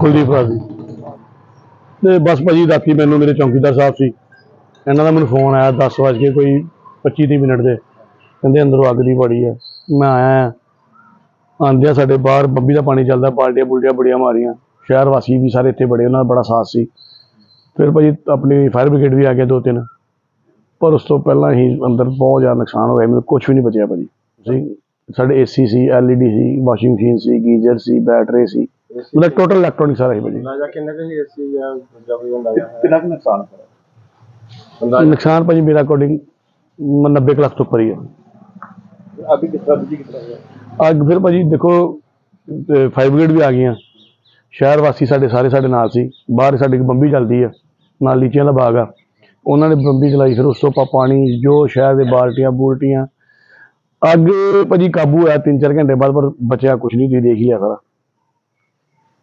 ਕੁਲਦੀਪ ਰਾਜ ਜੀ। ਤੇ ਬਸ ਭਾਜੀ ਰਾਤੀ ਮੈਨੂੰ ਮੇਰੇ ਚੌਕੀਦਾਰ ਸਾਹਿਬ ਸੀ। ਇਹਨਾਂ ਦਾ ਮੈਨੂੰ ਫੋਨ ਆਇਆ 10 ਵਜੇ ਕੇ ਕੋਈ 25 ਤੀਹ ਮਿੰਟ ਦੇ। ਕਹਿੰਦੇ ਅੰਦਰੋਂ ਅੱਗ ਦੀ ਬੜੀ ਹੈ ਮੈਂ ਆਇਆ ਆਂਦਿਆਂ ਸਾਡੇ ਬਾਹਰ ਬੰਬੀ ਦਾ ਪਾਣੀ ਚੱਲਦਾ ਪਾਲਟੀਆਂ ਬੁਲਟੀਆਂ ਬੜੀਆਂ ਮਾਰੀਆਂ। ਸ਼ਹਿਰ ਵਾਸੀ ਵੀ ਸਾਰੇ ਇੱਥੇ ਬੜੇ, ਉਹਨਾਂ ਦਾ ਬੜਾ ਸਾਥ ਸੀ। ਫਿਰ ਭਾਜੀ ਆਪਣੀ ਫਾਇਰ ਬ੍ਰਿਗੇਡ ਵੀ ਆ ਗਿਆ ਦੋ ਤਿੰਨ। ਪਰ ਉਸ ਤੋਂ ਪਹਿਲਾਂ ਹੀ ਅੰਦਰ ਬਹੁਤ ਜ਼ਿਆਦਾ ਨੁਕਸਾਨ ਹੋਇਆ। ਮੈਨੂੰ ਕੁਝ ਵੀ ਨਹੀਂ ਬਚਿਆ ਭਾਜੀ। ਜੀ ਸਾਡੇ ਏਸੀ ਸੀ ਐਲਈਡੀ ਸੀ ਵਾਸ਼ਿੰਗ ਮਸ਼ੀਨ ਸੀ, ਗੀਜ਼ਰ ਸੀ ਬੈਟਰੀ ਸੀ। ਮਤਲਬ ਟੋਟਲ ਇਲੈਕਟ੍ਰੋਨਿਕ ਸਾਰਾ ਹੀ ਭਾਜੀ। ਅੰਦਾਜ਼ਾ ਕਿੰਨਾ ਕੁ ਸੀ ਏਸੀ ਜਾਂ ਜਾਂ ਕੋਈ ਅੰਦਾਜ਼ਾ ਕਿੰਨਾ ਕੁ ਨੁਕਸਾਨ ਹੋਇਆ? ਨੁਕਸਾਨ ਭਾਜੀ ਮੇਰਾ ਅਕੋਰਡਿੰਗ 90 ਕੁ ਲੱਖ ਤੋਂ ਉੱਪਰ ਹੀ ਹੈ ਅਭੀ ਕਿਸ ਤਰ੍ਹਾਂ ਦੀ ਕਿਸ ਤਰ੍ਹਾਂ ਹੋਇਆ? ਅੱਜ ਫਿਰ ਭਾਜੀ ਦੇਖੋ ਫਾਈਵ ਬ੍ਰਿਗੇਡ ਵੀ ਆ ਗਈਆਂ। ਸ਼ਹਿਰ ਵਾਸੀ ਸਾਡੇ ਸਾਰੇ ਸਾਡੇ ਨਾਲ ਸੀ। ਬਾਹਰ ਸਾਡੀ ਇੱਕ ਬੰਬੀ ਚੱਲਦੀ ਆ ਨਾਲ ਲੀਚੀਆਂ ਦਾ ਬਾਗ ਆ। ਉਹਨਾਂ ਨੇ ਬੰਬੀ ਚਲਾਈ ਫਿਰ ਉਸ ਤੋਂ ਆਪਾਂ ਪਾਣੀ ਜੋ ਸ਼ਹਿਰ ਦੇ ਬਾਲਟੀਆਂ ਬੂਲਟੀਆਂ। ਅੱਗ ਭਾਜੀ ਕਾਬੂ ਆ 3-4 ਘੰਟੇ ਬਾਅਦ ਪਰ ਬਚਿਆ ਕੁਝ ਨਹੀਂ ਤੁਸੀਂ ਦੇਖ ਹੀ ਲਿਆ ਸਾਰਾ।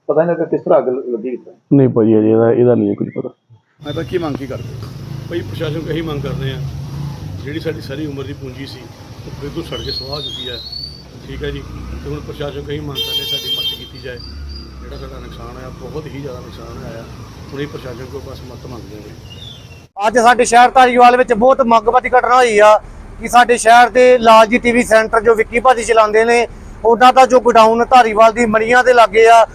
ਪਤਾ ਨਹੀਂ ਲੱਗਾ ਕਿਸ ਤਰ੍ਹਾਂ ਅੱਗ ਲੱਗੀ ਕਿਸ ਤਰ੍ਹਾਂ ਨਹੀਂ ਭਾਜੀ ਅਜੇ ਇਹਦਾ ਇਹਦਾ ਨਹੀਂ ਕੁਝ ਪਤਾ। ਮੈਂ ਤਾਂ ਕੀ ਮੰਗ ਕੀ ਕਰਦੇ? ਭਾਈ ਪ੍ਰਸ਼ਾਸਨ ਇਹੀ ਮੰਗ ਕਰਦੇ ਆ ਜਿਹੜੀ ਸਾਡੀ ਸਾਰੀ ਉਮਰ ਦੀ ਪੂੰਜੀ ਸੀ ਉਹ ਬਿਲਕੁਲ ਸੜ ਕੇ ਸੁਆਹ ਹੋ ਚੁੱਕੀ ਹੈ। ਠੀਕ ਹੈ ਜੀ? ਤੇ ਹੁਣ ਪ੍ਰਸ਼ਾਸਨ ਇਹੀ ਮੰਗ ਕਰਦੇ ਸਾਡੀ ਮਦਦ ਕੀਤੀ ਜਾਏ। ਜਿਹੜਾ ਸਾਡਾ ਨੁਕਸਾਨ ਹੋਇਆ ਬਹੁਤ ਹੀ ਜ਼ਿਆਦਾ ਨੁਕਸਾਨ ਹੋਇਆ ਹੁਣ ਇਹ ਪ੍ਰਸ਼ਾਸਨ ਕੋਲ ਬਸ ਮਦਦ ਮੰਗਦੇ ਹਾਂ ਅੱਜ ਸਾਡੇ ਸ਼ਹਿਰ ਧਾਰੀਵਾਲ ਵਿੱਚ ਬਹੁਤ ਮੰਗਵਾਦੀ ਘਟਨਾ ਹੋਈ ਆ ਕਿ ਸਾਡੇ ਸ਼ਹਿਰ ਦੇ ਲਾਲ ਜੀ ਟੀਵੀ ਸੈਂਟਰ ਜੋ ਵਿੱਕੀ ਭਾਜੀ ਚਲਾਉਂਦੇ ਨੇ ਉਹਨਾਂ ਦਾ ਜੋ ਗੋਡਾਊਨ ਧਾਰੀਵਾਲ ਦੀ ਮਣੀਆਂ ਦੇ ਲਾਗੇ ਆ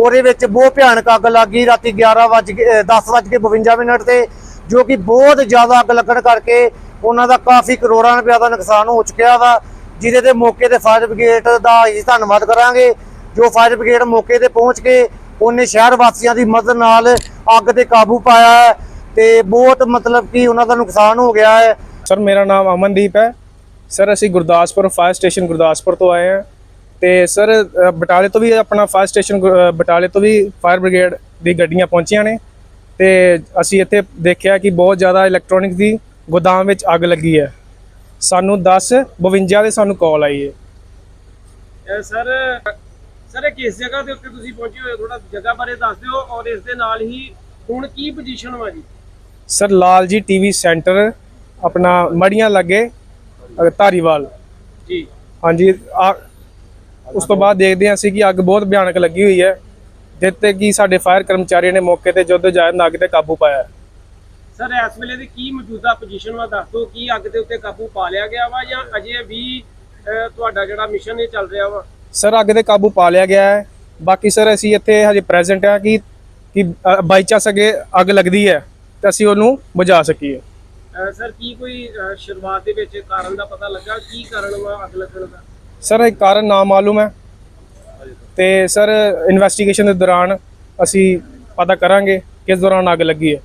ਉਹਦੇ ਵਿੱਚ ਬਹੁਤ ਭਿਆਨਕ ਅੱਗ ਲੱਗੀ ਰਾਤੀ 11 ਵਜ ਕੇ 10 ਵਜ ਕੇ 52 ਮਿੰਟ ਤੇ, ਜੋ ਕਿ ਬਹੁਤ ਜ਼ਿਆਦਾ ਅੱਗ ਲੱਗਣ ਕਰਕੇ ਉਹਨਾਂ ਦਾ ਕਾਫੀ ਕਰੋੜਾਂ ਰੁਪਏ ਦਾ ਨੁਕਸਾਨ ਹੋ ਚੁੱਕਿਆ ਵਾ, ਜਿਹਦੇ ਤੇ ਮੌਕੇ ਤੇ ਫਾਇਰ ਬ੍ਰਿਗੇਡ ਦਾ ਅਸੀਂ ਧੰਨਵਾਦ ਕਰਾਂਗੇ। ਜੋ ਫਾਇਰ ਬ੍ਰਿਗੇਡ ਮੌਕੇ ਤੇ ਪਹੁੰਚ ਕੇ ਉਹਨੇ ਸ਼ਹਿਰ ਵਾਸੀਆਂ ਦੀ ਮਦਦ ਨਾਲ ਅੱਗ ਤੇ ਕਾਬੂ ਪਾਇਆ ਹੈ ਤੇ ਬਹੁਤ ਮਤਲਬ ਕਿ ਉਹਨਾਂ ਦਾ ਨੁਕਸਾਨ ਹੋ ਗਿਆ ਹੈ। ਸਰ, ਮੇਰਾ ਨਾਮ ਅਮਨਦੀਪ ਹੈ। ਸਰ, ਅਸੀਂ ਗੁਰਦਾਸਪੁਰ ਫਾਇਰ ਸਟੇਸ਼ਨ ਗੁਰਦਾਸਪੁਰ ਤੋਂ ਆਏ ਹਾਂ। ਤੇ ਸਰ ਬਟਾਲੇ ਤੋਂ ਵੀ ਆਪਣਾ ਫਾਇਰ ਸਟੇਸ਼ਨ ਬਟਾਲੇ ਤੋਂ ਵੀ ਫਾਇਰ ਬ੍ਰਿਗੇਡ ਦੀ ਗੱਡੀਆਂ ਪਹੁੰਚੀਆਂ ਨੇ। ਤੇ ਅਸੀਂ ਇੱਥੇ ਦੇਖਿਆ ਕਿ ਬਹੁਤ ਜ਼ਿਆਦਾ ਇਲੈਕਟ੍ਰੋਨਿਕ ਦੀ ਗੋਦਾਮ ਵਿੱਚ ਅੱਗ ਲੱਗੀ ਹੈ। ਸਾਨੂੰ 10 52 ਦੇ ਸਾਨੂੰ ਕਾਲ ਆਈ ਹੈ। ਸਰ ਸਰ ਇਹ ਕਿਸ ਜਗ੍ਹਾ ਦੇ ਉੱਤੇ ਤੁਸੀਂ ਪਹੁੰਚੇ ਹੋਏ ਥੋੜਾ ਜਗ੍ਹਾ ਬਾਰੇ ਦੱਸ ਦਿਓ ਔਰ ਇਸ ਦੇ ਨਾਲ ਹੀ ਹੁਣ ਕੀ ਪੋਜੀਸ਼ਨ ਵਾ ਜੀ? Sir Lal ji TV centre ਆਪਣਾ ਮੜੀਆਂ ਲੱਗੇ ਧਾਰੀਵਾਲ। ਜੀ। ਹਾਂਜੀ ਆ ਉਸ ਤੋਂ ਬਾਅਦ ਦੇਖਦੇ ਹਾਂ ਅਸੀਂ ਕਿ ਅੱਗ ਬਹੁਤ ਭਿਆਨਕ ਲੱਗੀ ਹੋਈ ਹੈ ਜਿੱਤੇ ਕਿ ਸਾਡੇ ਫਾਇਰ ਕਰਮਚਾਰੀ ਨੇ ਮੌਕੇ ਤੇ ਜਦੋਂ ਜਾਇਦ ਅੱਗ ਤੇ ਕਾਬੂ ਪਾਇਆ। ਸਰ ਇਸ ਵੇਲੇ ਦੀ ਕੀ ਮੌਜੂਦਾ ਪੋਜੀਸ਼ਨ ਵਾ? ਦੱਸ ਦਿਓ ਕੀ ਅੱਗ ਦੇ ਉੱਤੇ ਕਾਬੂ ਪਾ ਲਿਆ ਗਿਆ ਵਾ ਜਾਂ ਅਜੇ ਵੀ ਤੁਹਾਡਾ ਜਿਹੜਾ ਮਿਸ਼ਨ ਇਹ ਚੱਲ ਰਿਹਾ ਵਾ? ਸਰ ਅੱਗ ਤੇ ਕਾਬੂ ਪਾ ਲਿਆ ਗਿਆ ਹੈ। ਬਾਕੀ ਸਰ ਅਸੀਂ ਇੱਥੇ ਹਜੇ ਪ੍ਰੈਜ਼ੈਂਟ ਆ ਕਿ ਕਿ ਬਾਈ ਚਾਂਸ ਅੱਗੇ ਅੱਗ ਲੱਗਦੀ ਹੈ ਤੇ ਅਸੀਂ ਉਹਨੂੰ ਬੁਝਾ ਸਕੀਏ। ਸਰ ਕੀ ਕੋਈ ਸ਼ੁਰੂਆਤ ਦੇ ਵਿੱਚ ਕਾਰਨ ਦਾ ਪਤਾ ਲੱਗਾ? ਕੀ ਕਾਰਨ ਵਾ ਅੱਗ ਲੱਗਣ ਦਾ? ਸਰ ਇਹ ਕਾਰਨ ਨਾ ਮਾਲੂਮ ਹੈ ਤੇ ਸਰ ਇਨਵੈਸਟੀਗੇਸ਼ਨ ਦੇ ਦੌਰਾਨ ਅਸੀਂ ਪਤਾ ਕਰਾਂਗੇ ਕਿਸ ਦੌਰਾਨ ਅੱਗ ਲੱਗੀ ਹੈ।